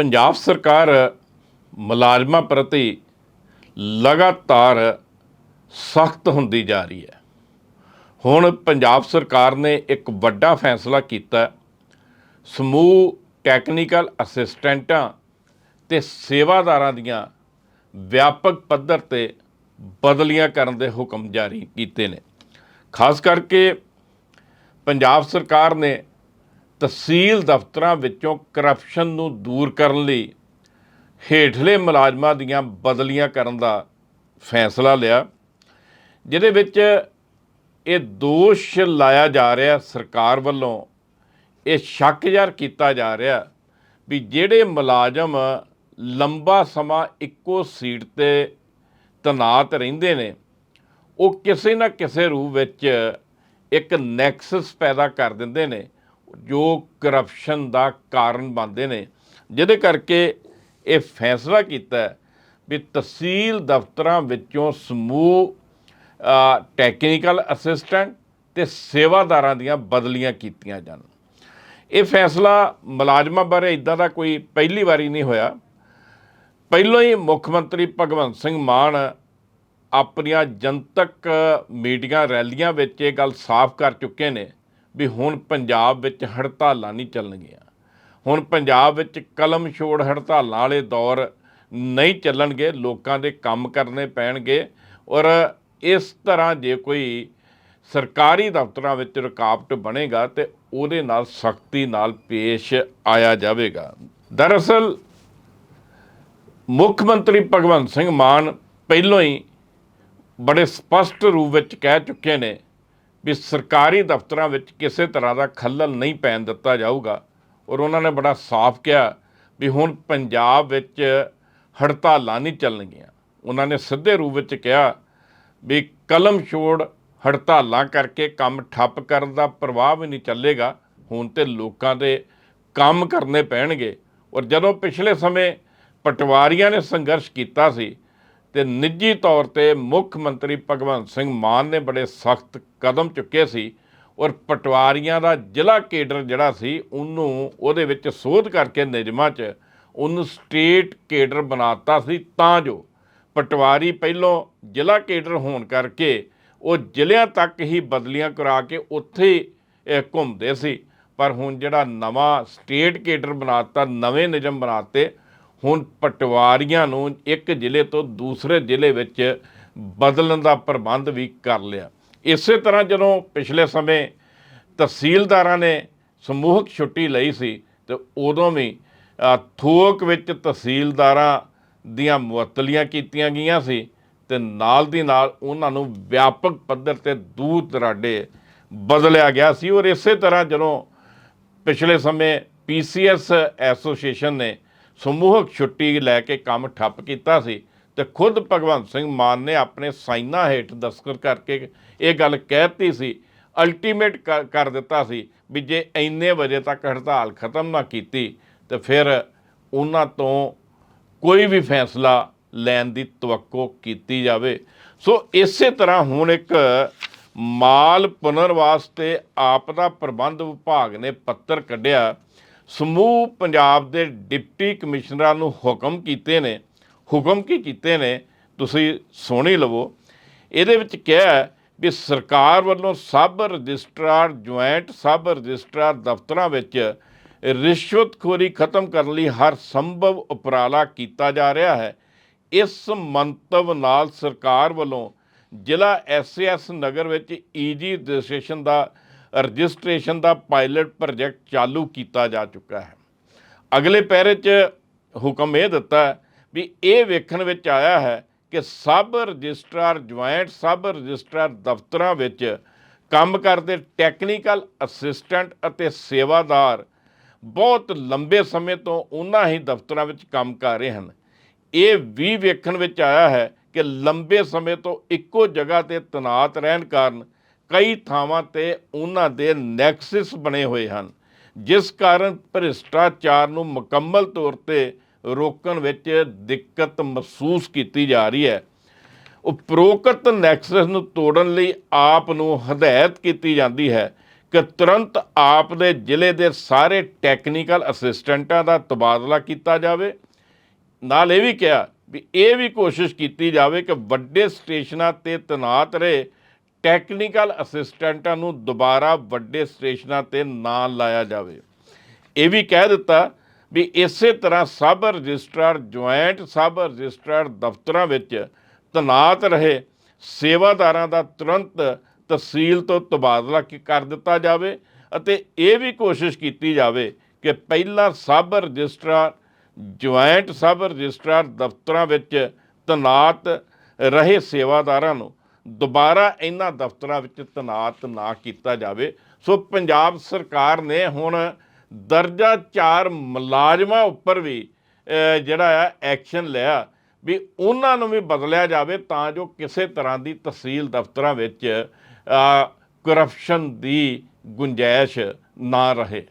ਪੰਜਾਬ ਸਰਕਾਰ ਮੁਲਾਜ਼ਮਾਂ ਪ੍ਰਤੀ ਲਗਾਤਾਰ ਸਖਤ ਹੁੰਦੀ ਜਾ ਰਹੀ ਹੈ। ਹੁਣ ਪੰਜਾਬ ਸਰਕਾਰ ਨੇ ਇੱਕ ਵੱਡਾ ਫੈਸਲਾ ਕੀਤਾ। ਸਮੂਹ ਟੈਕਨੀਕਲ ਅਸਿਸਟੈਂਟਾਂ ਤੇ ਸੇਵਾਦਾਰਾਂ ਦੀਆਂ ਵਿਆਪਕ ਪੱਧਰ ਤੇ ਬਦਲੀਆਂ ਕਰਨ ਦੇ ਹੁਕਮ ਜਾਰੀ ਕੀਤੇ ਨੇ। ਖਾਸ ਕਰਕੇ ਪੰਜਾਬ ਸਰਕਾਰ ਨੇ ਤਹਿਸੀਲ ਦਫ਼ਤਰਾਂ ਵਿੱਚੋਂ ਕਰਪਸ਼ਨ ਨੂੰ ਦੂਰ ਕਰਨ ਲਈ ਹੇਠਲੇ ਮੁਲਾਜ਼ਮਾਂ ਦੀਆਂ ਬਦਲੀਆਂ ਕਰਨ ਦਾ ਫੈਸਲਾ ਲਿਆ, ਜਿਹਦੇ ਵਿੱਚ ਇਹ ਦੋਸ਼ ਲਾਇਆ ਜਾ ਰਿਹਾ ਸਰਕਾਰ ਵੱਲੋਂ, ਇਹ ਸ਼ੱਕ ਯਾਰ ਕੀਤਾ ਜਾ ਰਿਹਾ ਵੀ ਜਿਹੜੇ ਮੁਲਾਜ਼ਮ ਲੰਬਾ ਸਮਾਂ ਇੱਕੋ ਸੀਟ ਤੇ ਤਨਾਤ ਰਹਿੰਦੇ ਨੇ, ਉਹ ਕਿਸੇ ਨਾ ਕਿਸੇ ਰੂਪ ਵਿੱਚ ਇੱਕ ਨੈਕਸਸ ਪੈਦਾ ਕਰ ਦਿੰਦੇ ਨੇ। ਜੋ ਕਰਪਸ਼ਨ ਦਾ ਕਾਰਨ ਬਣਦੇ ਨੇ, ਜਿਹਦੇ ਕਰਕੇ ਇਹ ਫੈਸਲਾ ਕੀਤਾ ਵੀ ਤਹਿਸੀਲ ਦਫ਼ਤਰਾਂ ਵਿੱਚੋਂ ਸਮੂਹ ਟੈਕਨੀਕਲ ਅਸਿਸਟੈਂਟ ਤੇ ਸੇਵਾਦਾਰਾਂ ਦੀਆਂ ਬਦਲੀਆਂ ਕੀਤੀਆਂ ਜਾਣ। ਇਹ ਫੈਸਲਾ ਮੁਲਾਜ਼ਮਾਂ ਬਾਰੇ ਇਦਾਂ ਦਾ ਕੋਈ ਪਹਿਲੀ ਵਾਰੀ ਨਹੀਂ ਹੋਇਆ। ਪਹਿਲਾਂ ਹੀ ਮੁੱਖ ਮੰਤਰੀ ਭਗਵੰਤ ਸਿੰਘ ਮਾਨ ਆਪਣੀਆਂ ਜਨਤਕ ਮੀਟਿੰਗਾਂ, ਰੈਲੀਆਂ ਵਿੱਚ ਇਹ ਗੱਲ ਸਾਫ਼ ਕਰ ਚੁੱਕੇ ਨੇ ਵੀ ਹੁਣ ਪੰਜਾਬ ਵਿੱਚ ਹੜਤਾਲਾਂ ਨਹੀਂ ਚੱਲਣਗੀਆਂ। ਹੁਣ ਪੰਜਾਬ ਵਿੱਚ ਕਲਮ ਛੋੜ ਹੜਤਾਲਾਂ ਵਾਲੇ ਦੌਰ ਨਹੀਂ ਚੱਲਣਗੇ, ਲੋਕਾਂ ਦੇ ਕੰਮ ਕਰਨੇ ਪੈਣਗੇ ਔਰ ਇਸ ਤਰ੍ਹਾਂ ਜੇ ਕੋਈ ਸਰਕਾਰੀ ਦਫ਼ਤਰਾਂ ਵਿੱਚ ਰੁਕਾਵਟ ਬਣੇਗਾ ਤੇ ਉਹਦੇ ਨਾਲ ਸਖਤੀ ਨਾਲ ਪੇਸ਼ ਆਇਆ ਜਾਵੇਗਾ। ਦਰਅਸਲ ਮੁੱਖ ਮੰਤਰੀ ਭਗਵੰਤ ਸਿੰਘ ਮਾਨ ਪਹਿਲਾਂ ਹੀ ਬੜੇ ਸਪਸ਼ਟ ਰੂਪ ਵਿੱਚ ਕਹਿ ਚੁੱਕੇ ਨੇ ਵੀ ਸਰਕਾਰੀ ਦਫ਼ਤਰਾਂ ਵਿੱਚ ਕਿਸੇ ਤਰ੍ਹਾਂ ਦਾ ਖੱਲਲ ਨਹੀਂ ਪੈਣ ਦਿੱਤਾ ਜਾਊਗਾ। ਔਰ ਉਹਨਾਂ ਨੇ ਬੜਾ ਸਾਫ਼ ਕਿਹਾ ਵੀ ਹੁਣ ਪੰਜਾਬ ਵਿੱਚ ਹੜਤਾਲਾਂ ਨਹੀਂ ਚੱਲਣਗੀਆਂ। ਉਹਨਾਂ ਨੇ ਸਿੱਧੇ ਰੂਪ ਵਿੱਚ ਕਿਹਾ ਵੀ ਕਲਮ ਛੋੜ ਹੜਤਾਲਾਂ ਕਰਕੇ ਕੰਮ ਠੱਪ ਕਰਨ ਦਾ ਪ੍ਰਵਾਹ ਵੀ ਨਹੀਂ ਚੱਲੇਗਾ। ਹੁਣ ਤੇ ਲੋਕਾਂ ਦੇ ਕੰਮ ਕਰਨੇ ਪੈਣਗੇ। ਔਰ ਜਦੋਂ ਪਿਛਲੇ ਸਮੇਂ ਪਟਵਾਰੀਆਂ ਨੇ ਸੰਘਰਸ਼ ਕੀਤਾ ਸੀ ਤੇ ਨਿੱਜੀ ਤੌਰ ਤੇ ਮੁੱਖ ਮੰਤਰੀ ਭਗਵੰਤ ਸਿੰਘ ਮਾਨ ਨੇ ਬੜੇ ਸਖਤ ਕਦਮ ਚੁੱਕੇ ਸੀ ਔਰ ਪਟਵਾਰੀਆਂ ਦਾ ਜ਼ਿਲ੍ਹਾ ਕੇਡਰ ਜਿਹੜਾ ਸੀ, ਉਹਨੂੰ ਉਹਦੇ ਵਿੱਚ ਸੋਧ ਕਰਕੇ ਨਿਯਮਾਂ 'ਚ ਉਹਨੂੰ ਸਟੇਟ ਕੇਡਰ ਬਣਾਤਾ ਸੀ, ਤਾਂ ਜੋ ਪਟਵਾਰੀ ਪਹਿਲੋਂ ਜ਼ਿਲ੍ਹਾ ਕੇਡਰ ਹੋਣ ਕਰਕੇ ਉਹ ਜ਼ਿਲ੍ਹਿਆਂ ਤੱਕ ਹੀ ਬਦਲੀਆਂ ਕਰਾ ਕੇ ਉੱਥੇ ਹੀ ਘੁੰਮਦੇ ਸੀ। ਪਰ ਹੁਣ ਜਿਹੜਾ ਨਵਾਂ ਸਟੇਟ ਕੇਡਰ ਬਣਾਤਾ, ਨਵੇਂ ਨਿਯਮ ਬਣਾਤੇ ਹੁਣ ਪਟਵਾਰੀਆਂ ਨੂੰ ਇੱਕ ਜ਼ਿਲ੍ਹੇ ਤੋਂ ਦੂਸਰੇ ਜ਼ਿਲ੍ਹੇ ਵਿੱਚ ਬਦਲਣ ਦਾ ਪ੍ਰਬੰਧ ਵੀ ਕਰ ਲਿਆ। ਇਸੇ ਤਰ੍ਹਾਂ ਜਦੋਂ ਪਿਛਲੇ ਸਮੇਂ ਤਹਿਸੀਲਦਾਰਾਂ ਨੇ ਸਮੂਹਕ ਛੁੱਟੀ ਲਈ ਸੀ, ਤੇ ਉਦੋਂ ਵੀ ਥੋਕ ਵਿੱਚ ਤਹਿਸੀਲਦਾਰਾਂ ਦੀਆਂ ਮੁਅੱਤਲੀਆਂ ਕੀਤੀਆਂ ਗਈਆਂ ਸੀ ਤੇ ਨਾਲ ਦੀ ਨਾਲ ਉਹਨਾਂ ਨੂੰ ਵਿਆਪਕ ਪੱਧਰ ਤੇ ਦੂਰ ਦਰਾਡੇ ਬਦਲਿਆ ਗਿਆ ਸੀ। ਔਰ ਇਸੇ ਤਰ੍ਹਾਂ ਜਦੋਂ ਪਿਛਲੇ ਸਮੇਂ ਪੀਸੀਐਸ ਐਸੋਸੀਏਸ਼ਨ ਨੇ ਸਮੂਹਕ ਛੁੱਟੀ ਲੈ ਕੇ ਕੰਮ ਠੱਪ ਕੀਤਾ ਸੀ ਤੇ ਖੁਦ ਭਗਵੰਤ ਸਿੰਘ ਮਾਨ ਨੇ ਆਪਣੇ ਸਾਈਨਾਂ ਹੇਠ ਦਸਤਖਤ ਕਰਕੇ ਇਹ ਗੱਲ ਕਹਿਤੀ ਸੀ ਅਲਟੀਮੇਟ ਕਰ ਦਿੱਤਾ ਸੀ ਵੀ ਜੇ ਇੰਨੇ ਵਜੇ ਤੱਕ ਹੜਤਾਲ ਖਤਮ ਨਾ ਕੀਤੀ ਤੇ ਫਿਰ ਉਹਨਾਂ ਤੋਂ ਕੋਈ ਵੀ ਫੈਸਲਾ ਲੈਣ ਦੀ ਤਵੱਕੋ ਕੀਤੀ ਜਾਵੇ। ਸੋ ਇਸੇ ਤਰ੍ਹਾਂ ਹੁਣ ਇੱਕ ਮਾਲ ਪੁਨਰਵਾਸ ਤੇ ਆਪਦਾ ਪ੍ਰਬੰਧ ਵਿਭਾਗ ਨੇ ਪੱਤਰ ਕੱਢਿਆ ਸਮੂਹ ਪੰਜਾਬ ਦੇ ਡਿਪਟੀ ਕਮਿਸ਼ਨਰਾਂ ਨੂੰ ਹੁਕਮ ਕੀਤੇ ਨੇ, ਹੁਕਮ ਕੀ ਕੀਤੇ ਨੇ, ਤੁਸੀਂ ਸੁਣੀ ਲਵੋ। ਇਹਦੇ ਵਿੱਚ ਕਿਹਾ ਵੀ ਸਰਕਾਰ ਵੱਲੋਂ sub registrar, joint sub registrar ਦਫ਼ਤਰਾਂ ਵਿੱਚ ਰਿਸ਼ਵਤਖੋਰੀ ਖਤਮ ਕਰਨ ਲਈ ਹਰ ਸੰਭਵ ਉਪਰਾਲਾ ਕੀਤਾ ਜਾ ਰਿਹਾ ਹੈ। ਇਸ ਮੰਤਵ ਨਾਲ ਸਰਕਾਰ ਵੱਲੋਂ ਜ਼ਿਲ੍ਹਾ ਐਸਐਸ ਨਗਰ ਵਿੱਚ ਈਜੀ ਰਜਿਸਟ੍ਰੇਸ਼ਨ ਦਾ ਰਜਿਸਟ੍ਰੇਸ਼ਨ ਦਾ ਪਾਇਲਟ ਪ੍ਰੋਜੈਕਟ ਚਾਲੂ ਕੀਤਾ ਜਾ ਚੁੱਕਾ ਹੈ। ਅਗਲੇ ਪੈਰੇ 'ਚ ਹੁਕਮ ਇਹ ਦਿੱਤਾ ਵੀ ਇਹ ਵੇਖਣ ਵਿੱਚ ਆਇਆ ਹੈ ਕਿ sub registrar joint, sub registrar ਦਫ਼ਤਰਾਂ ਵਿੱਚ ਕੰਮ ਕਰਦੇ ਟੈਕਨੀਕਲ ਅਸਿਸਟੈਂਟ ਅਤੇ ਸੇਵਾਦਾਰ ਬਹੁਤ ਲੰਬੇ ਸਮੇਂ ਤੋਂ ਉਹਨਾਂ ਹੀ ਦਫ਼ਤਰਾਂ ਵਿੱਚ ਕੰਮ ਕਰ ਰਹੇ ਹਨ। ਇਹ ਵੀ ਵੇਖਣ ਵਿੱਚ ਆਇਆ ਹੈ ਕਿ ਲੰਬੇ ਸਮੇਂ ਤੋਂ ਇੱਕੋ ਜਗ੍ਹਾ ਤੇ ਤਨਾਤ ਰਹਿਣ ਕਾਰਨ ਕਈ ਥਾਵਾਂ ਤੇ ਉਹਨਾਂ ਦੇ ਨੈਕਸਸ ਬਣੇ ਹੋਏ ਹਨ, ਜਿਸ ਕਾਰਨ ਭ੍ਰਿਸ਼ਟਾਚਾਰ ਨੂੰ ਮੁਕੰਮਲ ਤੌਰ ਤੇ ਰੋਕਣ ਵਿੱਚ ਦਿੱਕਤ ਮਹਿਸੂਸ ਕੀਤੀ ਜਾ ਰਹੀ ਹੈ। ਉਪਰੋਕਤ ਨੈਕਸਸ ਨੂੰ ਤੋੜਨ ਲਈ ਆਪ ਨੂੰ ਹਦਾਇਤ ਕੀਤੀ ਜਾਂਦੀ ਹੈ ਕਿ ਤੁਰੰਤ ਆਪ ਦੇ ਜ਼ਿਲ੍ਹੇ ਦੇ ਸਾਰੇ ਟੈਕਨੀਕਲ ਅਸਿਸਟੈਂਟਾਂ ਦਾ ਤਬਾਦਲਾ ਕੀਤਾ ਜਾਵੇ। ਨਾਲ ਇਹ ਵੀ ਕਿਹਾ ਵੀ ਇਹ ਵੀ ਕੋਸ਼ਿਸ਼ ਕੀਤੀ ਜਾਵੇ ਕਿ ਵੱਡੇ ਸਟੇਸ਼ਨਾਂ ਤੇ ਤੈਨਾਤ ਰਹੇ ਟੈਕਨੀਕਲ ਅਸਿਸਟੈਂਟਾਂ ਨੂੰ ਦੁਬਾਰਾ ਵੱਡੇ ਸਟੇਸ਼ਨਾਂ ਤੇ ਨਾ ਲਾਇਆ ਜਾਵੇ। ਇਹ ਵੀ ਕਹਿ ਦਿੱਤਾ ਵੀ ਇਸੇ ਤਰ੍ਹਾਂ sub registrar, joint sub registrar ਦਫ਼ਤਰਾਂ ਵਿੱਚ ਤੈਨਾਤ ਰਹੇ, ਸੇਵਾਦਾਰਾਂ ਦਾ ਤੁਰੰਤ ਤਹਿਸੀਲ ਤੋਂ ਤਬਾਦਲਾ ਕੀ- ਕਰ ਦਿੱਤਾ ਜਾਵੇ ਅਤੇ ਇਹ ਵੀ ਕੋਸ਼ਿਸ਼ ਕੀਤੀ ਜਾਵੇ ਕਿ ਪਹਿਲਾਂ sub registrar, joint sub registrar ਦਫ਼ਤਰਾਂ ਵਿੱਚ ਤੈਨਾਤ ਰਹੇ ਸੇਵਾਦਾਰਾਂ ਨੂੰ। ਦੁਬਾਰਾ ਇਹਨਾਂ ਦਫ਼ਤਰਾਂ ਵਿੱਚ ਤੈਨਾਤ ਨਾ ਕੀਤਾ ਜਾਵੇ। ਸੋ ਪੰਜਾਬ ਸਰਕਾਰ ਨੇ ਹੁਣ ਦਰਜਾ 4 ਮੁਲਾਜ਼ਮਾਂ ਉੱਪਰ ਵੀ ਜਿਹੜਾ ਆ, ਐਕਸ਼ਨ ਲਿਆ ਵੀ ਉਹਨਾਂ ਨੂੰ ਵੀ ਬਦਲਿਆ ਜਾਵੇ ਤਾਂ ਜੋ ਕਿਸੇ ਤਰ੍ਹਾਂ ਦੀ ਤਹਿਸੀਲ ਦਫ਼ਤਰਾਂ ਵਿੱਚ ਕਰਪਸ਼ਨ ਦੀ ਗੁੰਜਾਇਸ਼ ਨਾ ਰਹੇ।